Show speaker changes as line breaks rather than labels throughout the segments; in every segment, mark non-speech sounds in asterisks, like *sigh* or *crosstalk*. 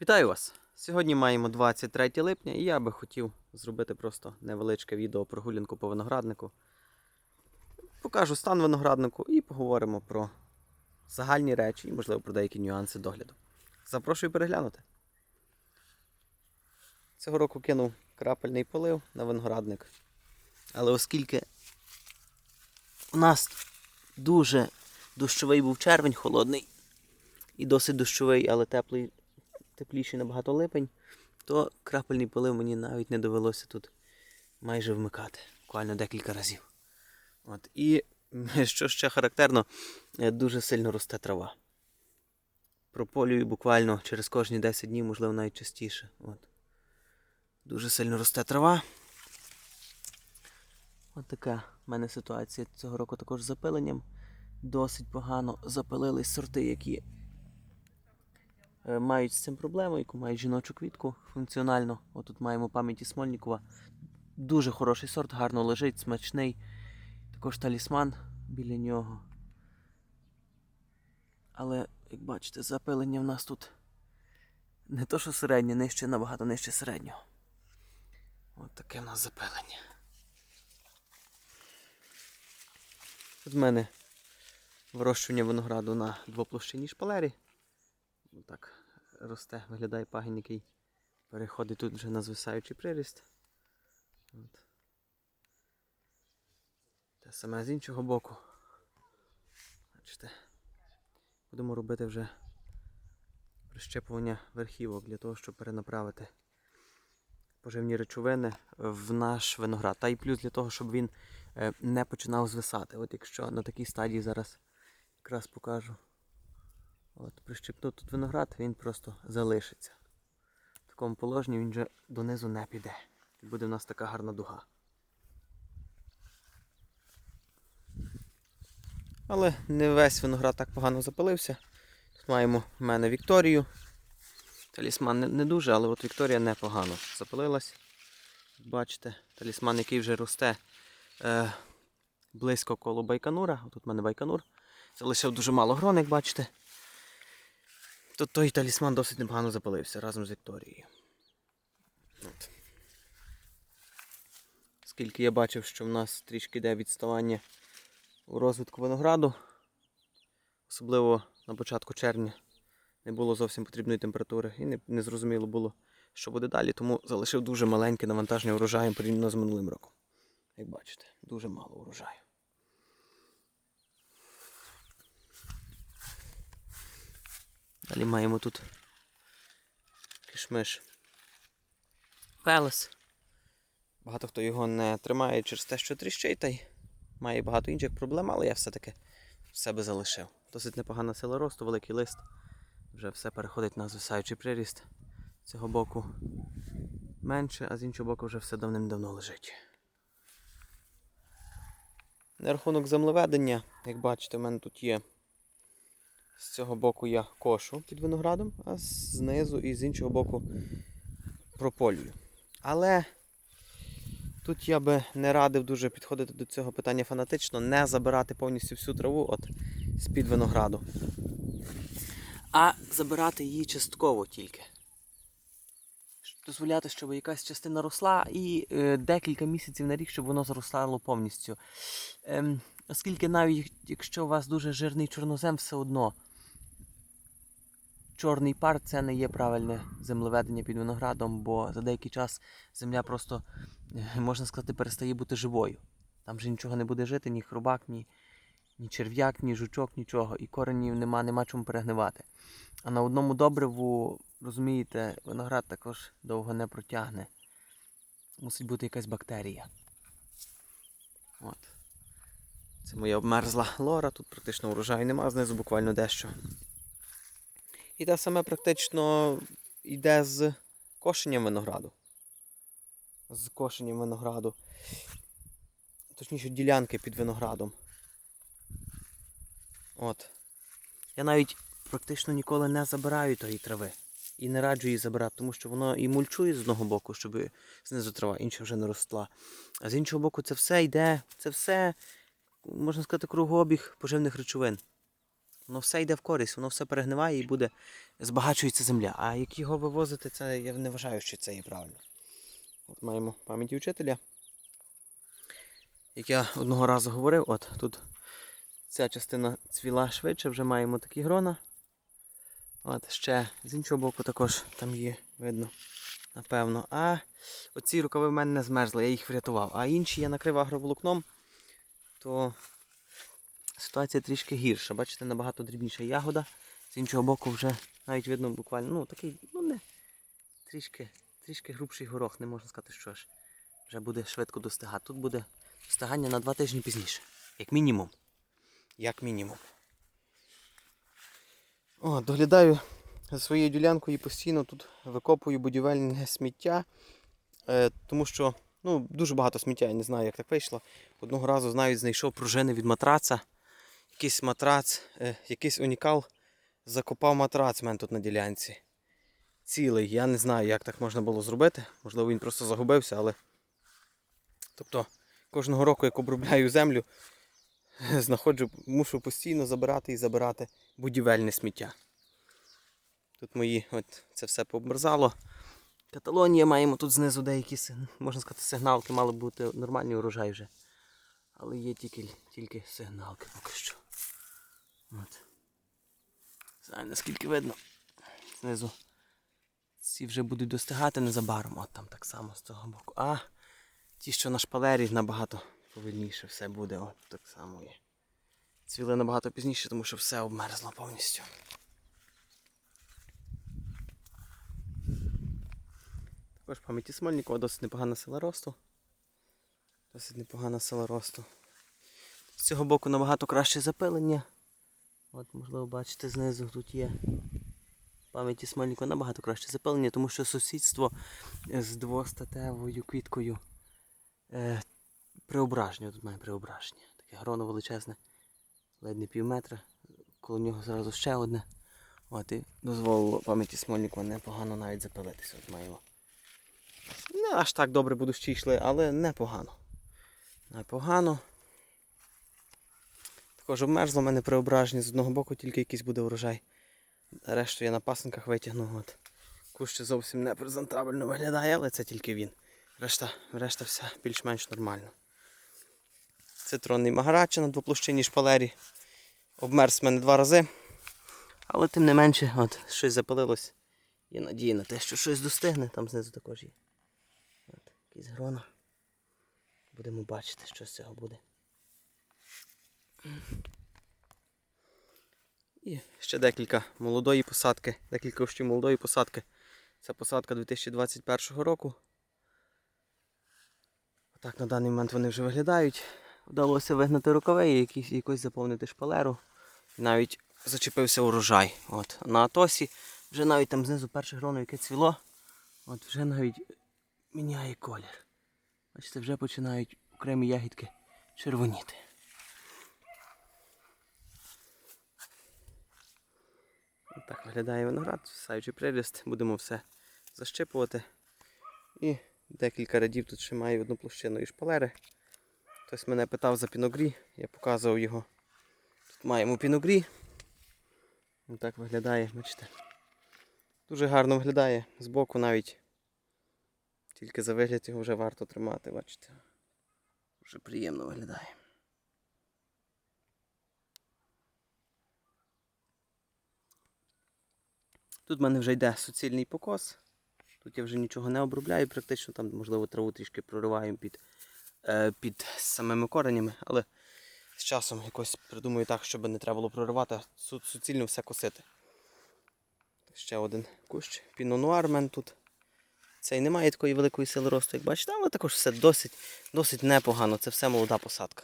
Вітаю вас! Сьогодні маємо 23 липня і я би хотів зробити просто невеличке відео прогулянку по винограднику. Покажу стан винограднику і поговоримо про загальні речі і, можливо, про деякі нюанси догляду. Запрошую переглянути. Цього року кинув крапельний полив на виноградник. Але оскільки у нас дуже дощовий був червень, холодний і досить дощовий, але теплий тепліший набагато липень, то крапельний полив мені навіть не довелося тут майже вмикати. Буквально декілька разів. От. І *laughs* що ще характерно, е, дуже сильно росте трава. Прополюю буквально через кожні 10 днів, можливо, навіть частіше. От. Дуже сильно росте трава. От така в мене ситуація цього року також з запиленням. Досить погано запилились сорти, які мають з цим проблему, яку мають жіночу квітку функціонально. Отут маємо пам'яті Смольнікова. Дуже хороший сорт, гарно лежить, смачний. Також талісман біля нього. Але, як бачите, запилення в нас тут не то, що середнє, нижче, набагато нижче середнього. От таке в нас запилення. Тут в мене вирощування винограду на двоплощинній шпалері. Так росте, виглядає пагін, який переходить тут вже на звисаючий приріст. От. Те саме з іншого боку. Бачите, будемо робити вже прищепування верхівок для того, щоб перенаправити поживні речовини в наш виноград. Та й плюс для того, щоб він е, не починав звисати. От якщо на такій стадії зараз якраз покажу. От, прищепну тут виноград, він просто залишиться. В такому положенні він вже донизу не піде. І буде в нас така гарна дуга. Але не весь виноград так погано запалився. Тут маємо в мене Вікторію. Талісман не, дуже, але от Вікторія непогано запалилась. Бачите, талісман, який вже росте е, близько коло Байконура. Тут в мене Байконур. Залишив дуже мало грон, як бачите. То той талісман досить непогано запалився разом з Вікторією. От. Скільки я бачив, що в нас трішки йде відставання у розвитку винограду, особливо на початку червня не було зовсім потрібної температури і не, не зрозуміло було, що буде далі, тому залишив дуже маленьке навантаження урожаєм порівняно з минулим роком. Як бачите, дуже мало урожаю. Далі маємо тут кишмиш Велес. Багато хто його не тримає через те, що тріщить, та й має багато інших проблем, але я все-таки в себе залишив. Досить непогана сила росту, великий лист. Вже все переходить на звисаючий приріст. З цього боку менше, а з іншого боку вже все давним-давно лежить. На рахунок землеведення, як бачите, в мене тут є. З цього боку я кошу під виноградом, а знизу і з іншого боку прополюю. Але тут я би не радив дуже підходити до цього питання фанатично, не забирати повністю всю траву от з-під винограду. А забирати її частково тільки. Дозволяти, щоб якась частина росла і е, декілька місяців на рік, щоб воно зростало повністю. Ем, оскільки навіть якщо у вас дуже жирний чорнозем, все одно чорний пар це не є правильне землеведення під виноградом, бо за деякий час земля просто, е, можна сказати, перестає бути живою. Там вже нічого не буде жити, ні хробак, ні, ні черв'як, ні жучок, нічого. І коренів нема, нема чому перегнивати. А на одному добриву, розумієте, виноград також довго не протягне. Мусить бути якась бактерія. От. Це моя обмерзла лора, тут практично урожаю нема, знизу буквально дещо. І те саме практично йде з кошенням винограду. З кошенням винограду. Точніше, ділянки під виноградом. От. Я навіть практично ніколи не забираю тої трави. І не раджу її забирати, тому що воно і мульчує з одного боку, щоб знизу трава інша вже не росла. А з іншого боку, це все йде, це все, можна сказати, кругообіг поживних речовин. Воно все йде в користь, воно все перегниває і буде збагачується земля. А як його вивозити, це я не вважаю, що це є правильно. От маємо пам'яті вчителя. Як я одного разу говорив, от тут ця частина цвіла швидше, вже маємо такі грона. От ще з іншого боку також там є, видно, напевно. А оці рукави в мене не змерзли, я їх врятував. А інші я накрив агроволокном, то ситуація трішки гірша. Бачите, набагато дрібніша ягода. З іншого боку вже навіть видно буквально, ну такий, ну не трішки, трішки грубший горох, не можна сказати, що ж. Вже буде швидко достигати. Тут буде достигання на два тижні пізніше. Як мінімум. Як мінімум. О, доглядаю за своєю ділянкою і постійно тут викопую будівельне сміття. Е, тому що ну, дуже багато сміття, я не знаю, як так вийшло. Одного разу навіть знайшов пружини від матраца. Якийсь матрац, е, якийсь унікал закопав матрац в мене тут на ділянці. Цілий. Я не знаю, як так можна було зробити. Можливо, він просто загубився, але. Тобто, кожного року, як обробляю землю, *laughs* знаходжу, мушу постійно забирати і забирати будівельне сміття. Тут мої, от це все пообмерзало. Каталонія маємо тут знизу деякі, можна сказати, сигналки, мали б бути нормальний урожай вже. Але є тільки, тільки сигналки поки що. От. Знаю, наскільки видно. Знизу. Ці вже будуть достигати незабаром. От там так само з цього боку. А ті, що на шпалері, набагато повільніше все буде. От так само є. Цвіли набагато пізніше, тому що все обмерзло повністю. Також пам'яті Смольникова досить непогана сила росту. Досить непогана сила росту. З цього боку набагато краще запилення. От, можливо, бачите, знизу тут є пам'яті Смольникова набагато краще запилення, тому що сусідство з двостатевою квіткою е, преображення. Тут має преображення. Таке гроно величезне, ледь не пів метра. Коло нього зразу ще одне. От і дозволило пам'яті Смольникова непогано навіть запилитися. От маємо. Не аж так добре будущі йшли, але непогано. Непогано. Також обмерзло в мене преображення з одного боку, тільки якийсь буде урожай. Решту я на пасинках витягнув. От. Кущ зовсім не презентабельно виглядає, але це тільки він. Решта, решта вся більш-менш нормально. Цитронний магарача на двоплощинній шпалері. Обмерз в мене два рази. Але тим не менше, от, щось запалилось. Є надія на те, що щось достигне, там знизу також є. От, якісь грона. Будемо бачити, що з цього буде. І ще декілька молодої посадки, декілька кущів молодої посадки. Це посадка 2021 року. Отак на даний момент вони вже виглядають. Вдалося вигнати рукави і якось заповнити шпалеру. Навіть зачепився урожай. От. На Атосі вже навіть там знизу перше гроно, яке цвіло, от вже навіть міняє колір. Бачите, вже починають окремі ягідки червоніти. Так виглядає виноград, саючий приріст, будемо все защипувати. І декілька рядів тут ще має одну площину і шпалери. Хтось мене питав за піногрі, я показував його. Тут маємо піногрі. Ось так виглядає, бачите. Дуже гарно виглядає, збоку навіть. Тільки за вигляд його вже варто тримати, бачите. Дуже приємно виглядає. Тут в мене вже йде суцільний покос. Тут я вже нічого не обробляю, практично там, можливо, траву трішки прориваю під, е, під самими коренями, але з часом якось придумаю так, щоб не треба було проривати, су- суцільно все косити. Ще один кущ. Пінонуар в тут. Цей не має такої великої сили росту, як бачите, але також все досить, досить непогано. Це все молода посадка.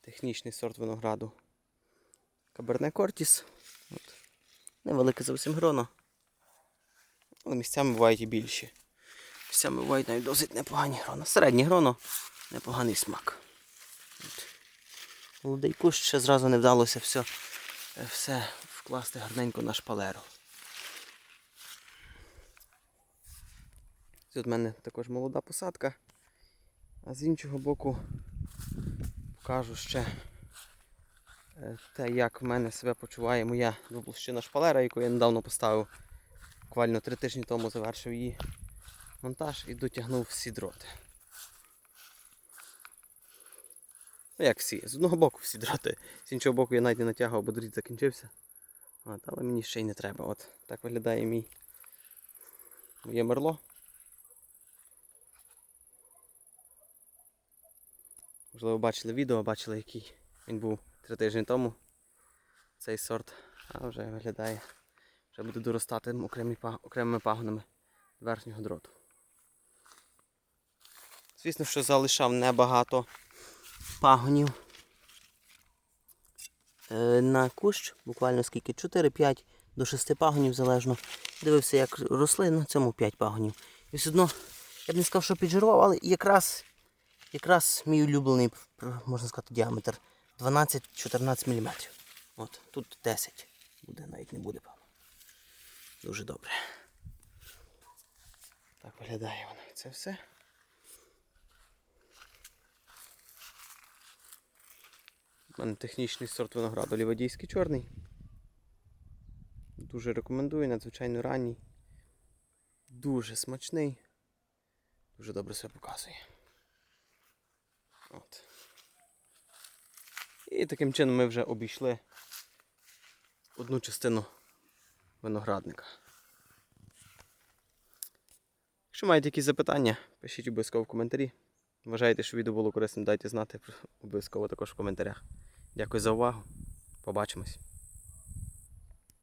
Технічний сорт винограду. Каберне Кортіс. От. Невелике зовсім гроно. Але місцями бувають і більші. Місцями бувають навіть досить непогані грона. Середнє гроно, непоганий смак. От. Молодий кущ ще зразу не вдалося все, все вкласти гарненько на шпалеру. Тут в мене також молода посадка. А з іншого боку покажу ще те, як в мене себе почуває моя двоплощина шпалера, яку я недавно поставив. Буквально три тижні тому завершив її монтаж і дотягнув всі дроти. Ну як всі? З одного боку всі дроти. З іншого боку я навіть не натягував, бо дріт закінчився. От, але мені ще й не треба. От так виглядає мій моє мерло. Можливо, бачили відео, бачили, який він був три тижні тому. Цей сорт. А вже виглядає. Вже буде доростати окремі, окремими пагонами верхнього дроту. Звісно, що залишав небагато пагонів е, на кущ, буквально скільки? 4-5 до 6 пагонів залежно. Дивився, як росли на цьому 5 пагонів. І все одно, я б не сказав, що піджирував, але якраз, якраз мій улюблений, можна сказати, діаметр 12-14 мм. От, тут 10 буде, навіть не буде, певно. Дуже добре. Так виглядає воно. Це все. У мене технічний сорт винограду лівадійський чорний. Дуже рекомендую, надзвичайно ранній. Дуже смачний. Дуже добре себе показує. От. І таким чином ми вже обійшли одну частину виноградника. Якщо маєте якісь запитання, пишіть обов'язково в коментарі. Вважаєте, що відео було корисним, дайте знати обов'язково також в коментарях. Дякую за увагу. Побачимось.